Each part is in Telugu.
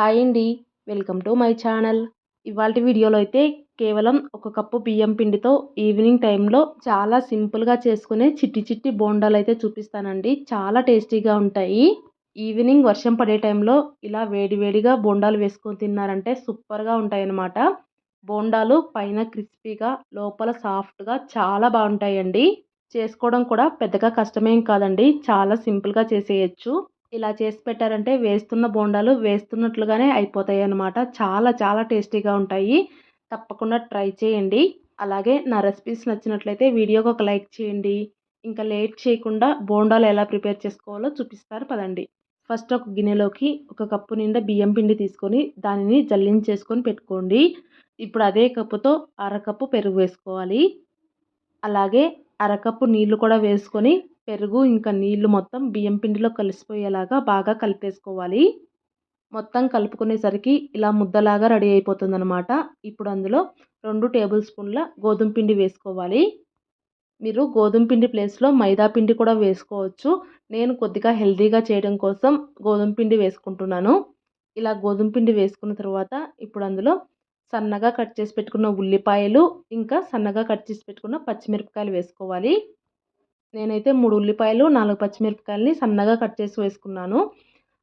హాయ్ అండి వెల్కమ్ టు మై ఛానల్. ఇవాళ వీడియోలో అయితే కేవలం ఒక కప్పు బియ్యం పిండితో ఈవినింగ్ టైంలో చాలా సింపుల్గా చేసుకునే చిట్టి చిట్టి బోండాలు అయితే చూపిస్తానండి. చాలా టేస్టీగా ఉంటాయి. ఈవినింగ్ వర్షం పడే టైంలో ఇలా వేడివేడిగా బోండాలు వేసుకొని తిన్నారంటే సూపర్గా ఉంటాయన్నమాట. బోండాలు పైన క్రిస్పీగా లోపల సాఫ్ట్గా చాలా బాగుంటాయండి. చేసుకోవడం కూడా పెద్దగా కష్టమేం కాదండి. చాలా సింపుల్గా చేసేయచ్చు. ఇలా చేసి పెట్టారంటే వేస్తున్న బోండాలు వేస్తున్నట్లుగానే అయిపోతాయి అన్నమాట చాలా చాలా టేస్టీగా ఉంటాయి. తప్పకుండా ట్రై చేయండి. అలాగే నా రెసిపీస్ నచ్చినట్లయితే వీడియోకి ఒక లైక్ చేయండి. ఇంకా లేట్ చేయకుండా బోండాలు ఎలా ప్రిపేర్ చేసుకోవాలో చూపిస్తారు పదండి. ఫస్ట్ ఒక గిన్నెలోకి ఒక కప్పు నిండా బియ్యం పిండి తీసుకొని దానిని జల్లించేసుకొని పెట్టుకోండి. ఇప్పుడు అదే కప్పుతో అరకప్పు పెరుగు వేసుకోవాలి. అలాగే అరకప్పు నీళ్ళు కూడా వేసుకొని పెరుగు ఇంకా నీళ్ళు మొత్తం బియ్యం పిండిలో కలిసిపోయేలాగా బాగా కలిపేసుకోవాలి. మొత్తం కలుపుకునేసరికి ఇలా ముద్దలాగా రెడీ అయిపోతుందనమాట ఇప్పుడు అందులో రెండు టేబుల్ స్పూన్ల గోధుమ పిండి వేసుకోవాలి. మీరు గోధుమ పిండి ప్లేస్లో మైదా పిండి కూడా వేసుకోవచ్చు. నేను కొద్దిగా హెల్దీగా చేయడం కోసం గోధుమ పిండి వేసుకుంటున్నాను. ఇలా గోధుమ పిండి వేసుకున్న తర్వాత ఇప్పుడు అందులో సన్నగా కట్ చేసి పెట్టుకున్న ఉల్లిపాయలు ఇంకా సన్నగా కట్ చేసి పెట్టుకున్న పచ్చిమిరపకాయలు వేసుకోవాలి. నేనైతే మూడు ఉల్లిపాయలు నాలుగు పచ్చిమిరపకాయలని సన్నగా కట్ చేసి వేసుకున్నాను.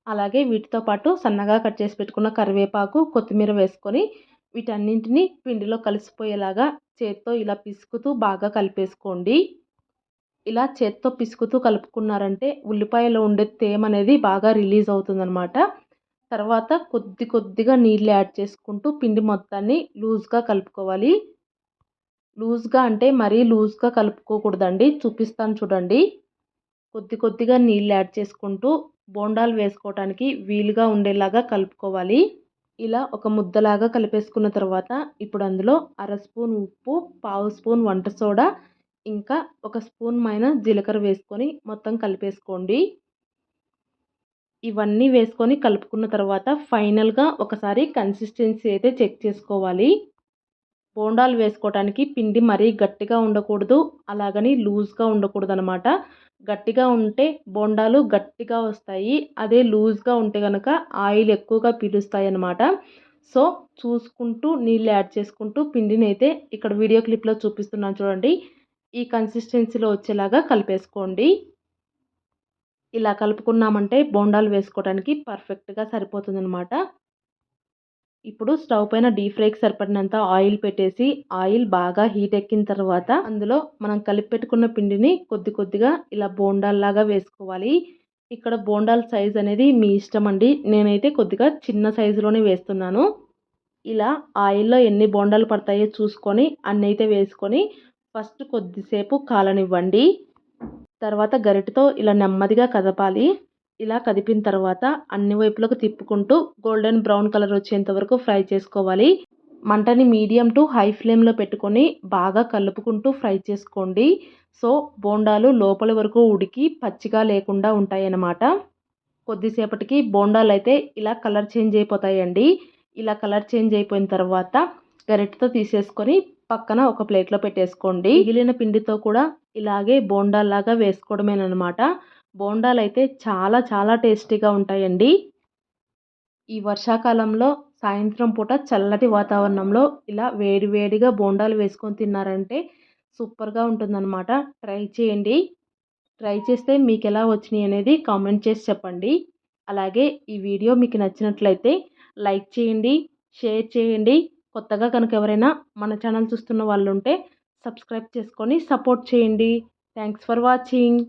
అలాగే వీటితో పాటు సన్నగా కట్ చేసి పెట్టుకున్న కరివేపాకు కొత్తిమీర వేసుకొని వీటన్నింటిని పిండిలో కలిసిపోయేలాగా చేత్తో ఇలా పిసుకుతూ బాగా కలిపేసుకోండి. ఇలా చేత్తో పిసుకుతూ కలుపుకున్నారంటే ఉల్లిపాయలో ఉండే తేమ అనేది బాగా రిలీజ్ అవుతుందన్నమాట. తర్వాత కొద్ది కొద్దిగా నీళ్ళు యాడ్ చేసుకుంటూ పిండి మొత్తాన్ని లూజ్గా కలుపుకోవాలి. లూజ్గా అంటే మరీ లూజ్గా కలుపుకోకూడదండి. చూపిస్తాను చూడండి. కొద్ది కొద్దిగా నీళ్ళు యాడ్ చేసుకుంటూ బోండాలు వేసుకోవడానికి వీలుగా ఉండేలాగా కలుపుకోవాలి. ఇలా ఒక ముద్దలాగా కలిపేసుకున్న తర్వాత ఇప్పుడు అందులో అర స్పూన్ ఉప్పు పావు స్పూన్ వంట సోడా ఇంకా ఒక స్పూన్ మైన జీలకర్ర వేసుకొని మొత్తం కలిపేసుకోండి. ఇవన్నీ వేసుకొని కలుపుకున్న తర్వాత ఫైనల్గా ఒకసారి కన్సిస్టెన్సీ అయితే చెక్ చేసుకోవాలి. బోండాలు వేసుకోవటానికి పిండి మరీ గట్టిగా ఉండకూడదు అలాగని లూజ్గా ఉండకూడదు అనమాట గట్టిగా ఉంటే బోండాలు గట్టిగా వస్తాయి అదే లూజ్గా ఉంటే కనుక ఆయిల్ ఎక్కువగా పీలుస్తాయి అన్నమాట సో చూసుకుంటూ నీళ్ళు యాడ్ చేసుకుంటూ పిండిని అయితే ఇక్కడ వీడియో క్లిప్లో చూపిస్తున్నాను చూడండి. ఈ కన్సిస్టెన్సీలో వచ్చేలాగా కలిపేసుకోండి. ఇలా కలుపుకున్నామంటే బోండాలు వేసుకోవడానికి పర్ఫెక్ట్గా సరిపోతుంది అనమాట ఇప్పుడు స్టవ్ పైన డీప్ ఫ్రైకి సరిపడినంత ఆయిల్ పెట్టేసి ఆయిల్ బాగా హీట్ ఎక్కిన తర్వాత అందులో మనం కలిపి పెట్టుకున్న పిండిని కొద్ది కొద్దిగా ఇలా బోండాల్లాగా వేసుకోవాలి. ఇక్కడ బోండాల సైజ్ అనేది మీ ఇష్టం అండి. నేనైతే కొద్దిగా చిన్న సైజులోనే వేస్తున్నాను. ఇలా ఆయిల్లో ఎన్ని బోండాలు పడతాయో చూసుకొని అన్నైతే వేసుకొని ఫస్ట్ కొద్దిసేపు కాలనివ్వండి. తర్వాత గరిటతో ఇలా నెమ్మదిగా కదపాలి. ఇలా కదిపిన తర్వాత అన్ని వైపులకు తిప్పుకుంటూ గోల్డెన్ బ్రౌన్ కలర్ వచ్చేంత వరకు ఫ్రై చేసుకోవాలి. మంటని మీడియం టు హై ఫ్లేమ్లో పెట్టుకొని బాగా కలుపుకుంటూ ఫ్రై చేసుకోండి. సో బోండాలు లోపల వరకు ఉడికి పచ్చిగా లేకుండా ఉంటాయన్నమాట. కొద్దిసేపటికి బోండాలు అయితే ఇలా కలర్ చేంజ్ అయిపోతాయండి. ఇలా కలర్ చేంజ్ అయిపోయిన తర్వాత గరిటతో తీసేసుకొని పక్కన ఒక ప్లేట్లో పెట్టేసుకోండి. మిగిలిన పిండితో కూడా ఇలాగే బోండాల్లాగా వేసుకోవడమేనమాట బోండాలు అయితే చాలా చాలా టేస్టీగా ఉంటాయండి. ఈ వర్షాకాలంలో సాయంత్రం పూట చల్లటి వాతావరణంలో ఇలా వేడి వేడిగా బోండాలు వేసుకొని తిన్నారంటే సూపర్గా ఉంటుందన్నమాట. ట్రై చేయండి. ట్రై చేస్తే మీకు ఎలా వచ్చినాయి అనేది కామెంట్ చేసి చెప్పండి. అలాగే ఈ వీడియో మీకు నచ్చినట్లయితే లైక్ చేయండి షేర్ చేయండి. కొత్తగా కనుక ఎవరైనా మన ఛానల్ చూస్తున్న వాళ్ళు ఉంటే సబ్స్క్రైబ్ చేసుకొని సపోర్ట్ చేయండి. Thanks for watching.